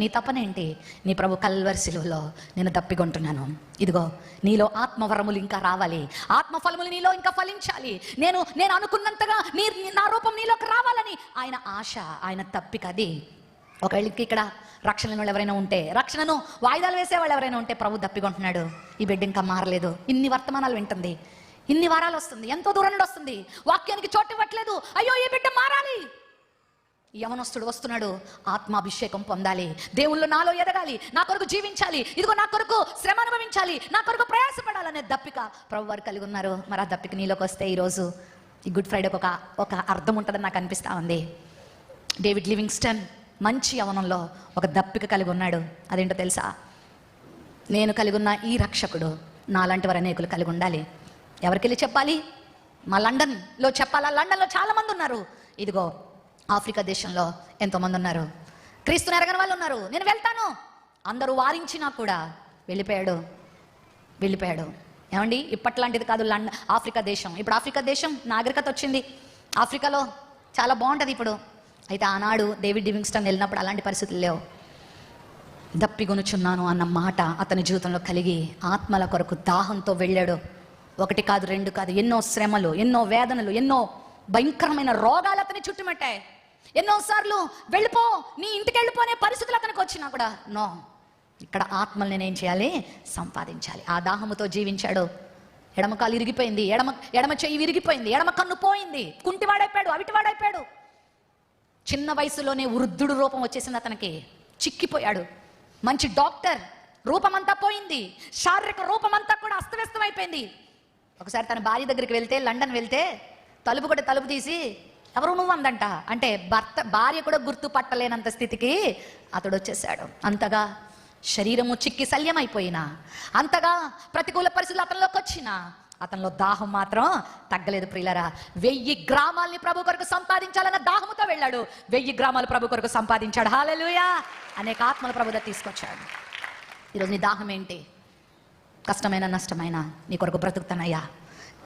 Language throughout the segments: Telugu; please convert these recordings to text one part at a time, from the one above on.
నీ తపనేంటి నీ ప్రభు కల్వర్శిలువలో నేను తప్పికొంటున్నాను. ఇదిగో నీలో ఆత్మవరములు ఇంకా రావాలి. ఆత్మఫలములు నీలో ఇంకా ఫలించాలి. నేను నేను అనుకున్నంతగా నీ నా రూపం నీలోకి రావాలని ఆయన ఆశ ఆయన తప్పిక అది. ఒకళ్ళకి ఇక్కడ రక్షణ వాళ్ళు ఎవరైనా ఉంటే రక్షణను వాయిదాలు వేసే వాళ్ళు ఎవరైనా ఉంటే ప్రభు తప్పికొంటున్నాడు. ఈ బిడ్డ ఇంకా మారలేదు. ఇన్ని వర్తమానాలు వింటుంది. ఇన్ని వారాలు వస్తుంది. ఎంతో దూరం నుండి వస్తుంది. వాక్యానికి చోటు ఇవ్వట్లేదు. అయ్యో ఈ బిడ్డ మారాలి. యవనస్తుడు వస్తున్నాడు ఆత్మాభిషేకం పొందాలి. దేవుళ్ళు నాలో ఎదగాలి నా కొరకు జీవించాలి ఇదిగో నా కొరకు శ్రమ అనుభవించాలి నా కొరకు ప్రయాసపడాలనే దప్పిక ప్రభు వారు కలిగి ఉన్నారు. మరి ఆ దప్పిక నీలోకి వస్తే ఈరోజు ఈ గుడ్ ఫ్రైడేకి ఒక ఒక అర్థం ఉంటుందని నాకు అనిపిస్తా ఉంది. డేవిడ్ లివింగ్స్టన్ మంచి యవనంలో ఒక దప్పిక కలిగి ఉన్నాడు. అదేంటో తెలుసా? నేను కలిగి ఉన్న ఈ రక్షకుడు నాలాంటి వారు అనేకులు కలిగి ఉండాలి. ఎవరికి వెళ్ళి చెప్పాలి? మా లండన్లో చెప్పాలా? లండన్లో చాలామంది ఉన్నారు. ఇదిగో ఆఫ్రికా దేశంలో ఎంతోమంది ఉన్నారు. క్రీస్తుని ఎరగని వాళ్ళు ఉన్నారు. నేను వెళ్తాను. అందరూ వారించినా కూడా వెళ్ళిపోయాడు. వెళ్ళిపోయాడు. ఏమండి? ఇప్పట్లాంటిది కాదు. లండన్ ఆఫ్రికా దేశం. ఇప్పుడు ఆఫ్రికా దేశం నాగరికత వచ్చింది. ఆఫ్రికాలో చాలా బాగుంటుంది ఇప్పుడు. అయితే ఆనాడు డేవిడ్ డివింగ్స్టన్ వెళ్ళినప్పుడు అలాంటి పరిస్థితులు లేవు. దప్పిగొనుచున్నాను అన్న మాట అతని జీవితంలో కలిగి ఆత్మల కొరకు దాహంతో వెళ్ళాడు. ఒకటి కాదు రెండు కాదు. ఎన్నో శ్రమలు ఎన్నో వేదనలు ఎన్నో భయంకరమైన రోగాలు అతని చుట్టుమట్టాయి. ఎన్నోసార్లు వెళ్ళిపో నీ ఇంటికి వెళ్ళిపోనే పరిస్థితులు అతనికి వచ్చినా కూడా నో ఇక్కడ ఆత్మల్ని నేనేం చేయాలి? సంపాదించాలి. ఆ దాహముతో జీవించాడు. ఎడమ కాలు ఇరిగిపోయింది. ఎడమ ఎడమ చెయ్యి విరిగిపోయింది. ఎడమ కన్ను పోయింది. కుంటివాడైపోయాడు అవిటివాడైపోయాడు. చిన్న వయసులోనే వృద్ధుడు రూపం వచ్చేసింది అతనికి. చిక్కిపోయాడు. మంచి డాక్టర్ రూపమంతా పోయింది. శారీరక రూపమంతా కూడా అస్తవ్యస్తం అయిపోయింది ఒకసారి తన భార్య దగ్గరికి వెళ్తే లండన్ వెళ్తే తలుపు కూడా తలుపు తీసి ఎవరు నువ్వు? అందంట. అంటే భర్త భార్య కూడా గుర్తుపట్టలేనంత స్థితికి అతడు వచ్చేసాడు అంతగా శరీరము చిక్కి శల్యమైపోయినా అంతగా ప్రతికూల పరిస్థితులు అతనిలోకి వచ్చినా అతనిలో దాహం మాత్రం తగ్గలేదు ప్రియులరా. వెయ్యి గ్రామాల్ని ప్రభు కొరకు సంపాదించాలన్న దాహముతో వెళ్ళాడు. వెయ్యి గ్రామాలు ప్రభు కొరకు సంపాదించాడు. హాలెలుయా! అనేక ఆత్మలు ప్రభుద తీసుకొచ్చాడు. ఈరోజు నీ దాహం ఏంటి? కష్టమైన నష్టమైన నీ కొరకు బ్రతుకుతానయ్యా.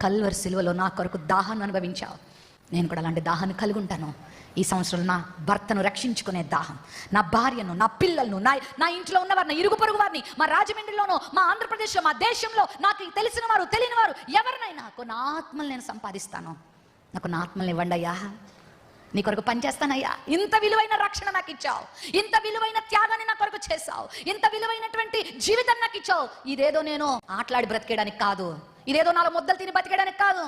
కల్వర్ సిలువలో నా కొరకు దాహాన్ని అనుభవించావు. నేను కూడా అలాంటి దాహాన్ని కలిగి ఉంటాను ఈ సంవత్సరం నా భర్తను రక్షించుకునే దాహం. నా భార్యను నా పిల్లలను నా నా ఇంట్లో ఉన్నవారిని ఇరుగు పొరుగు వారిని మా రాజమండ్రిలోనూ మా ఆంధ్రప్రదేశ్లో మా దేశంలో నాకు తెలిసిన వారు తెలియని వారు ఎవరినైనా కొన్ని ఆత్మలు నేను సంపాదిస్తాను. నాకు నా ఆత్మల్ని ఇవ్వండి అయ్యా. నీ కొరకు పనిచేస్తానయ్యా ఇంత విలువైన రక్షణ నాకు ఇచ్చావు. ఇంత విలువైన త్యాగాన్ని నా కొరకు చేశావు. ఇంత విలువైనటువంటి జీవితం నాకు ఇచ్చావు. ఇదేదో నేను ఆటలాడి బ్రతికేయడానికి కాదు. ఇదేదో నాలుగు ముద్దలు తిని బతికేయడానికి కాదు.